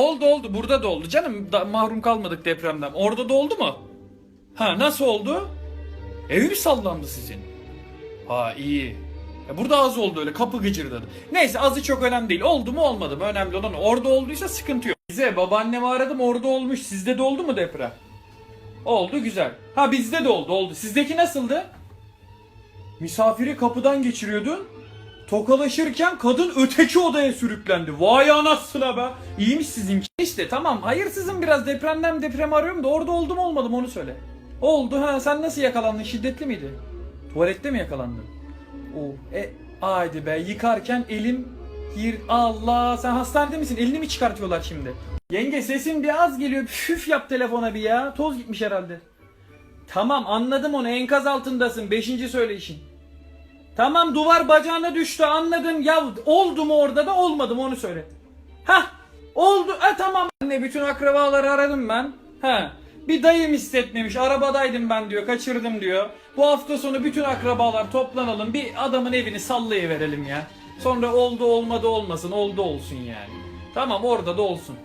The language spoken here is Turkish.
Oldu oldu burada da oldu canım da, mahrum kalmadık depremden. Orada da oldu mu? Ha nasıl oldu? Evi mi sallandı sizin? Ha iyi. Ya burada az oldu öyle kapı gıcırdadı. Neyse azı çok önemli değil. Oldu mu olmadı mı önemli olan orada olduysa sıkıntı yok. Bize babaannemi aradım orada olmuş. Sizde de oldu mu deprem? Oldu güzel. Ha bizde de oldu oldu. Sizdeki nasıldı? Misafiri kapıdan geçiriyordun. Tokalaşırken kadın öteki odaya sürüklendi. Vay anasına be. İyiymiş sizinki. İşte tamam hayırsızım biraz depremden deprem arıyorum da orada oldu mu olmadı mı onu söyle. Oldu ha sen nasıl yakalandın şiddetli miydi? Tuvalette mi yakalandın? O e haydi be yıkarken elim gir Allah sen hastanede misin? Elini mi çıkartıyorlar şimdi? Yenge sesin bir az geliyor. Püf yap telefona bir ya. Toz gitmiş herhalde. Tamam anladım onu enkaz altındasın. Beşinci söyleyişin. Tamam duvar bacağına düştü anladım. Ya oldu mu orada da olmadı mı onu söyle. Hah oldu. E tamam. Anne bütün akrabaları aradım ben. Ha bir dayım istetmemiş. Arabadaydım ben diyor. Kaçırdım diyor. Bu hafta sonu bütün akrabalar toplanalım. Bir adamın evini sallayıverelim ya. Sonra oldu olmadı olmasın. Oldu olsun yani. Tamam orada da olsun.